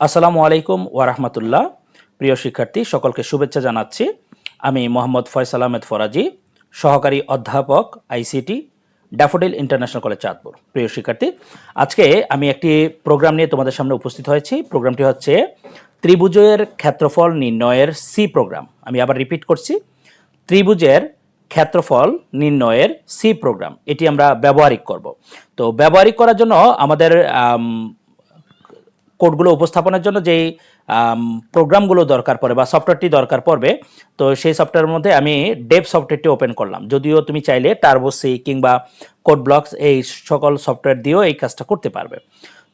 আসসালামু আলাইকুম ওয়ারহমতুল্লাহ প্রিয় শিক্ষার্থী সকলকে শুভেচ্ছা জানাচ্ছি। আমি মোহাম্মদ ফয়সাল আহমেদ ফরাজি সহকারী অধ্যাপক ICT Daffodil International college Chandpur. প্রিয় শিক্ষার্থী আজকে আমি একটি প্রোগ্রাম নিয়ে তোমাদের সামনে উপস্থিত হয়েছি। প্রোগ্রামটি হচ্ছে ত্রিভুজের ক্ষেত্রফল নির্ণয়ের সি প্রোগ্রাম। আমি আবার রিপিট করছি। ত্রিভুজের ক্ষেত্রফল নির্ণয়ের সি প্রোগ্রাম। এটি আমরা ব্যবহারিক করব। তো ব্যবহারিক করার জন্য আমাদের আম, কোডগুলো উপস্থাপনের জন্য যেই প্রোগ্রামগুলো দরকার পড়ে বা সফটওয়্যারটি দরকার পড়বে, তো সেই সফটওয়্যারের মধ্যে আমি ডেভ সফটওয়্যারটি ওপেন করলাম। যদিও তুমি চাইলে টার্বো সি কিংবা কোড ব্লকস এই সকল সফটওয়্যার দিয়েও এই কাজটা করতে পারবে।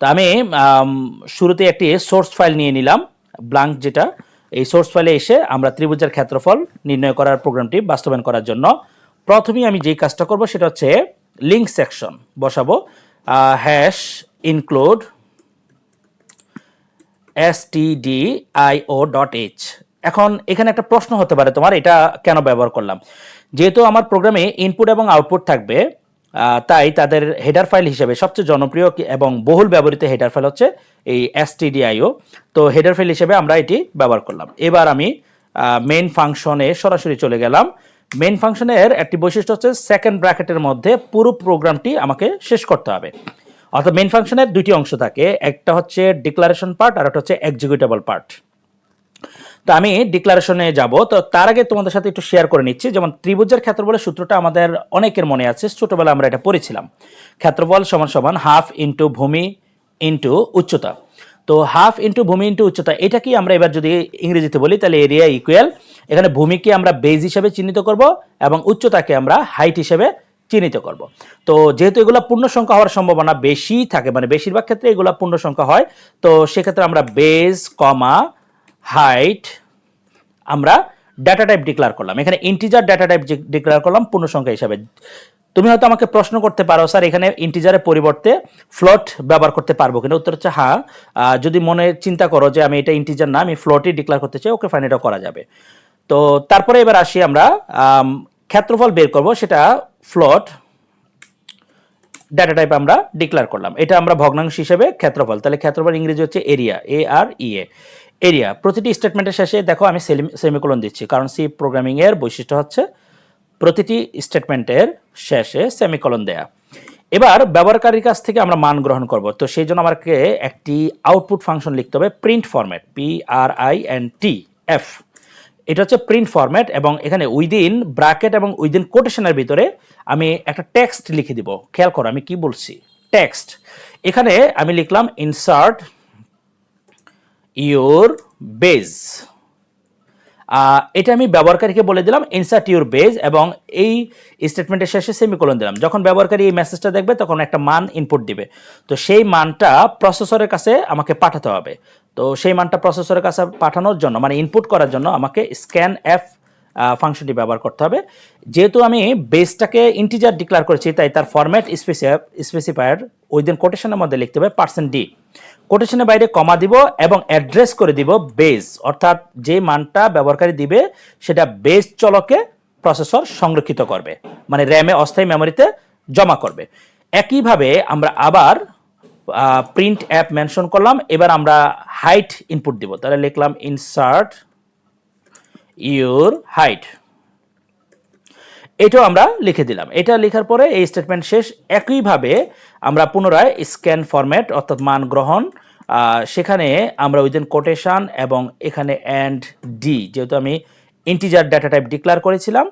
তো আমি শুরুতে একটি সোর্স ফাইল নিয়ে নিলাম, ব্লাঙ্ক যেটা। এই সোর্স ফাইলে এসে আমরা ত্রিভুজের ক্ষেত্রফল নির্ণয় করার প্রোগ্রামটি বাস্তবায়ন করার জন্য প্রথমেই আমি যেই কাজটা করব সেটা হচ্ছে লিঙ্ক সেকশন বসাবো hash, include stdio dot H এখন এখানে একটা প্রশ্ন হতে পারে তোমার, এটা কেন ব্যবহার করলাম? যেহেতু আমার প্রোগ্রামে ইনপুট এবং আউটপুট থাকবে তাই তাদের হেডার ফাইল হিসেবে সবচেয়ে জনপ্রিয় এবং বহুল ব্যবহৃত হেডার ফাইল হচ্ছে এই stdio তো হেডার ফাইল হিসেবে আমরা এটি ব্যবহার করলাম। এবার আমি মেইন ফাংশনে সরাসরি চলে গেলাম। মেইন ফাংশনের একটি বৈশিষ্ট্য হচ্ছে সেকেন্ড ব্র্যাকেটের মধ্যে পুরো প্রোগ্রামটি আমাকে শেষ করতে হবে। অর্থাৎ মেইন ফাংশনের দুইটি অংশ থাকে। একটা হচ্ছে ডিক্লারেশন পার্ট আর একটা হচ্ছে এক্সিকিউটেবল পার্ট তো আমি ডিক্লারেশনে যাব। তো তার আগে তোমাদের সাথে একটু শেয়ার করে নিচ্ছি। যেমন ত্রিভুজের ক্ষেত্রফলের সূত্রটা আমাদের অনেকের মনে আছে। ছোটবেলা আমরা এটা পড়েছিলাম। ক্ষেত্রফল সমান সমান হাফ ইন্টু ভূমি ইন্টু উচ্চতা। তো হাফ ইন্টু ভূমি ইন্টু উচ্চতা এটা কি আমরা এবার যদি ইংরেজিতে বলি, তাহলে এরিয়া ইকুয়াল এখানে ভূমিকে আমরা বেজ হিসেবে চিহ্নিত করব এবং উচ্চতাকে আমরা হাইট হিসেবে চিহ্নিত করব। তো যেহেতু এগুলো পূর্ণ সংখ্যা হওয়ার সম্ভাবনা বেশি থাকে মানে বেশিরভাগ ক্ষেত্রে এগুলো পূর্ণ সংখ্যা হয় তো সেক্ষেত্রে আমরা বেজ কমা হাইট আমরা ডাটা টাইপ ডিক্লেয়ার করলাম। এখানে ইন্টিজার ডাটা টাইপ ডিক্লেয়ার করলাম পূর্ণ সংখ্যা হিসাবে। তুমি হয়তো আমাকে প্রশ্ন করতে পারো স্যার এখানে ইন্টিজারের পরিবর্তে ফ্লোট ব্যবহার করতে পারব কিনা? উত্তর হচ্ছে হ্যাঁ যদি মনে চিন্তা করো যে আমি এটা ইন্টিজার না আমি ফ্লোটই ডিক্লেয়ার করতে চাই ওকে ফাইন এটা করা যাবে। তো তারপরে এবার আসি আমরা আম, ক্ষেত্রফল বের করব, সেটা ফ্লট ডাটা টাইপ আমরা ডিক্লেয়ার করলাম। এটা আমরা ভগ্নাংশ হিসেবে ক্ষেত্রফল। তাহলে ক্ষেত্রফল ইংরেজি হচ্ছে এরিয়া এ আর ই এ এরিয়া প্রতিটি স্টেটমেন্টের শেষে দেখো আমি সেমিকোলন দিচ্ছি, কারণ সি প্রোগ্রামিং এর বৈশিষ্ট্য হচ্ছে প্রতিটি স্টেটমেন্টের শেষে সেমিকোলন দেয়া। এবার ব্যবহারকারীর কাছ থেকে আমরা মান গ্রহণ করব, তো সেই জন্য আমাকে একটি আউটপুট ফাংশন লিখতে হবে print format P R I N T F এটা হচ্ছে প্রিন্ট ফরম্যাট এবং এখানে উইদিন ব্র্যাকেট এবং উইদিন কোটেশনের ভিতরে আমি একটা টেক্সট লিখে দিব। খেয়াল করো, আমি কি বলছি? টেক্সট এখানে আমি লিখলাম ইনসার্ট ইউর বেজ এটা আমি ব্যবহারকারীকে বলে দিলাম ইনসার্ট ইউর বেজ এবং এই স্টেটমেন্টের শেষে সেমি সেমিকোলন দিলাম। যখন ব্যবহারকারী এই মেসেজটা দেখবে, তখন একটা মান ইনপুট দিবে। তো সেই মানটা প্রসেসরের কাছে আমাকে পাঠাতে হবে। তো সেই মানটা প্রসেসরের কাছে পাঠানোর জন্য মানে ইনপুট করার জন্য আমাকে স্ক্যান এফ ফাংশনটি ব্যবহার করতে হবে। যেহেতু আমি বেসটাকে ইন্টিজার ডিক্লেয়ার করেছি, তাই তার ফরম্যাট স্পেসিফায়ার ওই দিন কোটেশনের মধ্যে লিখতে হবে পার্সেন্ট ডি কোটেশনের বাইরে কমা দিব এবং অ্যাড্রেস করে দিব বেজ অর্থাৎ যে মানটা ব্যবহারকারী দিবে, সেটা বেজ চলকে প্রসেসর সংরক্ষিত করবে মানে র্যামে অস্থায়ী মেমোরিতে জমা করবে। একইভাবে আমরা আবার প্রিন্ট অ্যাপ মেনশন করলাম, এবার আমরা হাইট ইনপুট দিব। তাহলে লিখলাম ইনসার্ট ইউর হাইট এটাও আমরা লিখে দিলাম। এটা লেখার পরে এই স্টেটমেন্ট শেষ। একইভাবে আমরা পুনরায় স্ক্যান ফরম্যাট অর্থাৎ মান গ্রহণ সেখানে আমরা উইদিন কোটেশন এবং এখানে অ্যান্ড ডি যেহেতু আমি ইন্টিজার ডাটা টাইপ ডিক্লেয়ার করেছিলাম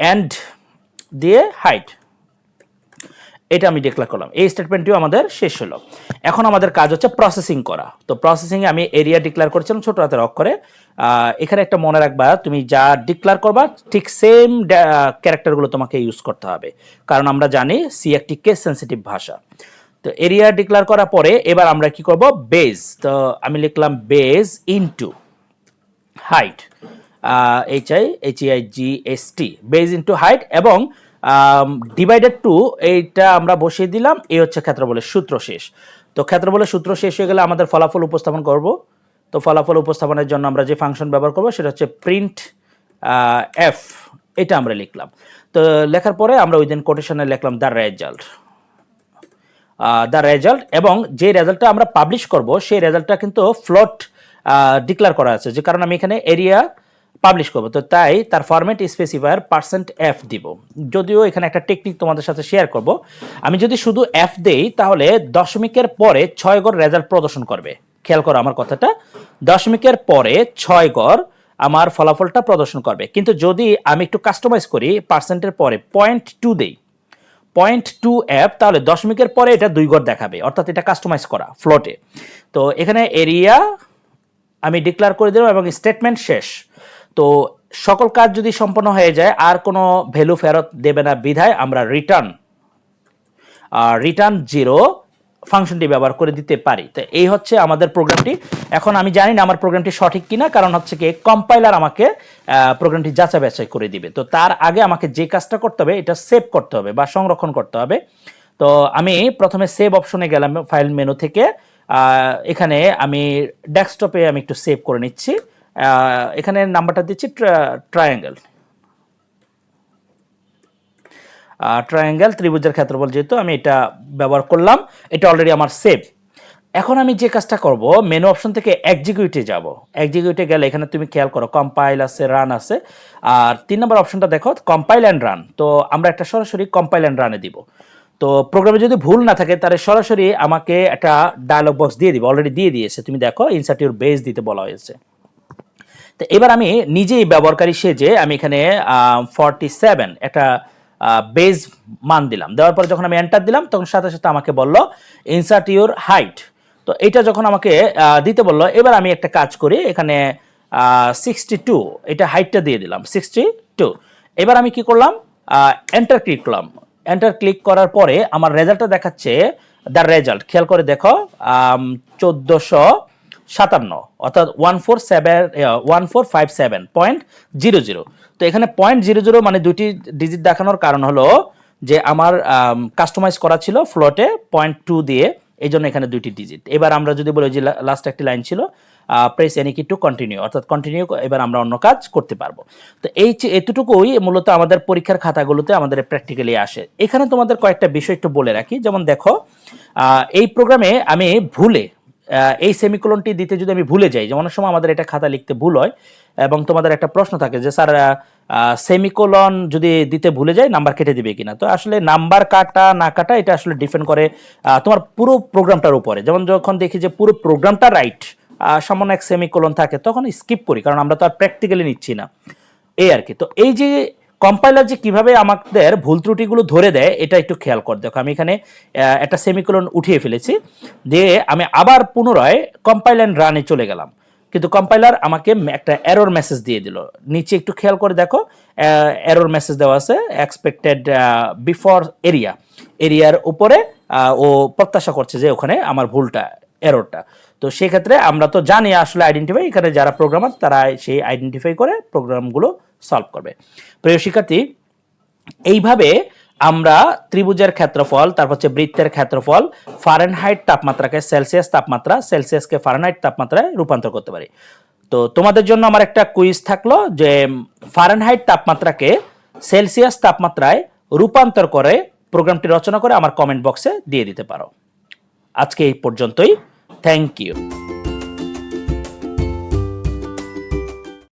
অ্যান্ড দিয়ে হাইট এটা আমি ডিক্লেয়ার করলাম। এই স্টেটমেন্টটিও আমাদের শেষ হলো। এখন আমাদের কাজ হচ্ছে প্রসেসিং করা। তো প্রসেসিংয়ে আমি এরিয়া ডিক্লেয়ার করেছিলাম, ছোট হাতের অক্ষরে। এখানে একটা মনে রাখবা, তুমি যা ডিক্লেয়ার করবা, ঠিক সেম ক্যারেক্টারগুলো তোমাকে ইউজ করতে হবে। কারণ আমরা জানি সি একটি কেস সেন্সিটিভ ভাষা। তো এরিয়া ডিক্লেয়ার করার পরে এবার আমরা কি করব? বেজ তো আমি লিখলাম base into height H I H I G S T base into height এবং ডিভাইডেড টু এইটা আমরা বসিয়ে দিলাম, এই হচ্ছে ক্ষেত্রফলের সূত্র শেষ। তো ক্ষেত্রফলের সূত্র শেষ হয়ে গেলে আমাদের ফলাফল উপস্থাপন করব। তো ফলাফল উপস্থাপনের জন্য আমরা যে ফাংশন ব্যবহার করব, সেটা হচ্ছে প্রিন্ট এফ এটা আমরা লিখলাম। তো লেখার পরে আমরা ওই দিন কোটেশনে লিখলাম দ্য রেজাল্ট দ্য রেজাল্ট এবং যে রেজাল্টটা আমরা পাবলিশ করব, সেই রেজাল্টটা কিন্তু ফ্লট ডিক্লেয়ার করা আছে। যে কারণ আমি এখানে এরিয়া পাবলিশ করব। তো তাই তার ফরম্যাট স্পেসিফায়ার পার্সেন্ট এফ দিব। যদিও এখানে একটা টেকনিক তোমাদের সাথে শেয়ার করব। আমি যদি শুধু এফ দেই, তাহলে দশমিকের পরে ছয় গড় রেজাল্ট প্রদর্শন করবে। খেয়াল করো আমার কথাটা। দশমিকের পরে ছয় গড় আমার ফলাফলটা প্রদর্শন করবে। কিন্তু যদি আমি একটু কাস্টমাইজ করি পার্সেন্টের পরে পয়েন্ট টু দেই। পয়েন্ট টু অ্যাপ তাহলে দশমিকের পরে এটা দুই গড় দেখাবে। অর্থাৎ এটা কাস্টমাইজ করা ফ্লোটে তো এখানে এরিয়া আমি ডিক্লেয়ার করে দিলাম এবং স্টেটমেন্ট শেষ। তো সকল কাজ যদি সম্পন্ন হয়ে যায়, আর কোনো ভ্যালু ফেরত দেবে না বিধায় আমরা রিটার্ন রিটার্ন জিরো ফাংশনটি ব্যবহার করে দিতে পারি। তো এই হচ্ছে আমাদের প্রোগ্রামটি এখন আমি জানি না আমার প্রোগ্রামটি সঠিক কিনা, কারণ হচ্ছে কি কম্পাইলার আমাকে প্রোগ্রামটি যাচাই বাছাই করে দিবে। তো তার আগে আমাকে যে কাজটা করতে হবে, এটা সেভ করতে হবে বা সংরক্ষণ করতে হবে। তো আমি প্রথমে সেভ অপশনে গেলাম ফাইল মেনু থেকে। এখানে আমি ডেস্কটপে আমি একটু সেভ করে নিচ্ছি। এখানে নাম্বারটা দিচ্ছি ট্রায়াঙ্গেল ট্রায়াঙ্গেল ত্রিভুজের ক্ষেত্রফল যেহেতু আমি এটা ব্যবহার করলাম, এটা অলরেডি আমার সেভ এখন আমি যে কাজটা করব মেনু অপশন থেকে এক্সিকিউটে যাব। এক্সিকিউটে গেলে এখানে তুমি খেয়াল করো কম্পাইল আছে রান আছে। আর তিন নম্বর অপশনটা দেখো কম্পাইল অ্যান্ড রান তো আমরা একটা সরাসরি কম্পাইল অ্যান্ড রানে দিব। তো প্রোগ্রামে যদি ভুল না থাকে, তাহলে সরাসরি আমাকে একটা ডায়লগ বক্স দিয়ে দিব অলরেডি দিয়ে দিয়েছে। তুমি দেখো ইনসার্ট ইউর বেস দিতে বলা হয়েছে। তো এবার আমি নিজেই ব্যবহারকারী সেজে আমি এখানে ফর্টি সেভেন একটা বেজ মান দিলাম। দেওয়ার পরে যখন আমি এন্টার দিলাম, তখন সাথে সাথে আমাকে বলল ইনসার্ট ইউর হাইট তো এটা যখন আমাকে দিতে বলল, এবার আমি একটা কাজ করি, এখানে সিক্সটি টু এটা হাইটটা দিয়ে দিলাম সিক্সটি টু এবার আমি কি করলাম এন্টার ক্লিক করলাম। এন্টার ক্লিক করার পরে আমার রেজাল্টটা দেখাচ্ছে দ্য রেজাল্ট খেয়াল করে দেখো চোদ্দোশো সাতান্ন, অর্থাৎ one four seven one four five seven point zero zero তো এখানে পয়েন্ট জিরো জিরো মানে দুটি ডিজিট দেখানোর কারণ হলো যে আমার কাস্টমাইজ করা ছিল ফ্লোটে পয়েন্ট টু দিয়ে এই জন্য এখানে দুইটি ডিজিট এবার আমরা যদি বলি যে লাস্ট একটি লাইন ছিল press any key to continue অর্থাৎ কন্টিনিউ এবার আমরা অন্য কাজ করতে পারব। তো এই এতটুকুই মূলত আমাদের পরীক্ষার খাতাগুলোতে আমাদের প্র্যাকটিক্যালি আসে। এখানে তোমাদের কয়েকটা বিষয় একটু বলে রাখি। যেমন দেখো এই প্রোগ্রামে আমি ভুলে এই সেমিকোলনটি দিতে যদি আমি ভুলে যাই, যেমন অনেক সময় আমাদের এটা খাতা লিখতে ভুল হয়, এবং তোমাদের একটা প্রশ্ন থাকে যে, স্যার সেমিকোলন যদি দিতে ভুলে যাই নাম্বার কেটে দিবে কিনা? তো আসলে নাম্বার কাটা, না কাটা, এটা আসলে ডিপেন্ড করে তোমার পুরো প্রোগ্রামটার উপরে। যেমন যখন দেখি যে, পুরো প্রোগ্রামটা রাইট সামান্য এক সেমিকোলন থাকে, তখন স্কিপ করি, কারণ আমরা তো আর প্র্যাকটিক্যালি নিচ্ছি না। এই আর কি। তো এই যে কম্পাইলার যে কীভাবে আমাদের ভুল ত্রুটিগুলো ধরে দেয়, এটা একটু খেয়াল কর দেখো। আমি এখানে একটা সেমিকোলন উঠিয়ে ফেলেছি। দিয়ে আমি আবার পুনরায় কম্পাইল অ্যান্ড রানে চলে গেলাম। কিন্তু কম্পাইলার আমাকে একটা এরর মেসেজ দিয়ে দিল। নিচে একটু খেয়াল করে দেখো এরর মেসেজ দেওয়া আছে এক্সপেক্টেড বিফোর এরিয়া এরিয়ার উপরে ও প্রত্যাশা করছে যে ওখানে আমার ভুলটা এররটা তো সেক্ষেত্রে আমরা তো জানি আসলে আইডেন্টিফাই এখানে যারা প্রোগ্রামার তারা সেই আইডেন্টিফাই করে প্রোগ্রামগুলো সলভ করবে। প্রিয় শিক্ষার্থী, এইভাবে আমরা ত্রিভুজের ক্ষেত্রফল, তারপর হচ্ছে বৃত্তের ক্ষেত্রফল ফারেনহাইট তাপমাত্রাকে সেলসিয়াস তাপমাত্রা সেলসিয়াসকে ফারেনহাইট তাপমাত্রায় রূপান্তর করতে পারি। তো তোমাদের জন্য আমার একটা কুইজ থাকল যে ফারেনহাইট তাপমাত্রাকে সেলসিয়াস তাপমাত্রায় রূপান্তর করে প্রোগ্রামটি রচনা করে আমার কমেন্ট বক্সে দিয়ে দিতে পারো। আজকে এই পর্যন্তই। Thank you